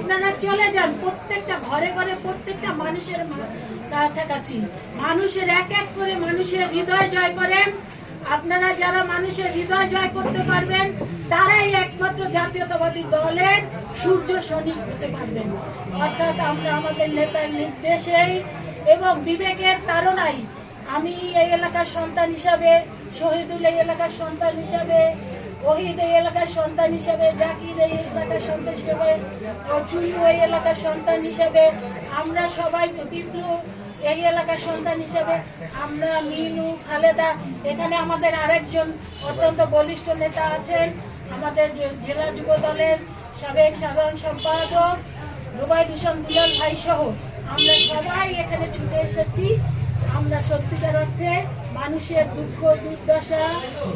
আপনারা চলে যান প্রত্যেকটা ঘরে ঘরে, প্রত্যেকটা মানুষের কাছাকাছি। মানুষের এক এক করে মানুষের হৃদয় জয় করেন। আপনারা যারা মানুষের হৃদয় জয় করতে পারবেন, তারাই একমাত্র জাতীয়তাবাদী দলের সূর্য সৈনিক হতে পারবেন। অর্থাৎ আমরা আমাদের নেতার নির্দেশেই এবং বিবেকের তাড়নাই আমি এই এলাকার সন্তান হিসাবে, শহীদুল এই এলাকার সন্তান হিসাবে ওহিদ এই এলাকার সন্তান হিসাবে জাকির এই এলাকার সন্তান হিসাবে চুন্নু এই এলাকার সন্তান হিসাবে, আমরা সবাই বিপ্লু এই এলাকার সন্তান হিসাবে, আমরা মিনু, খালেদা, এখানে আমাদের আরেকজন অত্যন্ত বলিষ্ঠ নেতা আছেন, আমাদের জেলা যুব দলের সাবেক সাধারণ সম্পাদক, রুবাই ভূষণ দুলাল ভাই সহ আমরা সবাই এখানে ছুটে এসেছি। আমরা সত্যিকার অর্থে মানুষের দুঃখ, দুর্দশা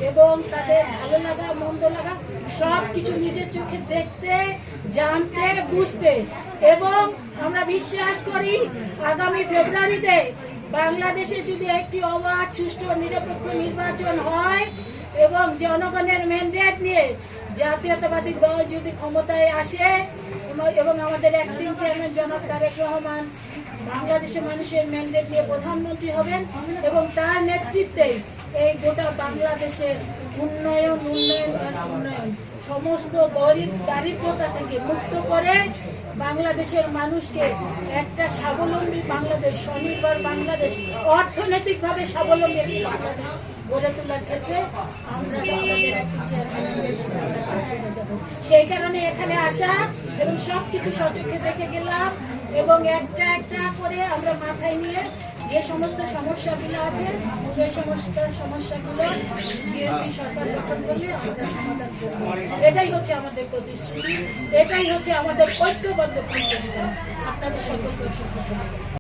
এবং তাদের ভালো লাগা, মন্দ লাগা সব কিছু নিজের চোখে দেখতে, জানতে, বুঝতে এবং আমরা বিশ্বাস করি আগামী ফেব্রুয়ারিতে বাংলাদেশে যদি একটি অবাধ, সুষ্ঠু, নিরপেক্ষ নির্বাচন হয় এবং জনগণের ম্যান্ডেট নিয়ে জাতীয়তাবাদী দল যদি ক্ষমতায় আসে এবং- আমাদের অ্যাক্টিং চেয়ারম্যান জনাব তারেক রহমান বাংলাদেশের মানুষের ম্যান্ডেট নিয়ে প্রধানমন্ত্রী হবেন এবং তার নেতৃত্বে এই গোটা বাংলাদেশের উন্নয়ন উন্নয়ন উন্নয়ন সমস্ত গরিব দারিদ্রতা থেকে মুক্ত করে বাংলাদেশের মানুষকে একটা স্বাবলম্বী বাংলাদেশ, স্বনির্ভর বাংলাদেশ, অর্থনৈতিকভাবে স্বাবলম্বী বাংলাদেশ গড়ে তোলার ক্ষেত্রে আমরা আমাদের একটি যাব সেই কারণে এখানে আসা এবং সব কিছু সচক্ষে দেখে গেলাম এবং একটা একটা করে আমরা মাথায় নিয়ে যে সমস্ত সমস্যাগুলো আছে, সেই সমস্ত সমস্যাগুলো বিএনপি সরকার গঠন করলে আমরা সমাধান করব। এটাই হচ্ছে আমাদের প্রতিশ্রুতি, এটাই হচ্ছে আমাদের ঐক্যবদ্ধ প্রচেষ্টা। আপনাদের সকলকে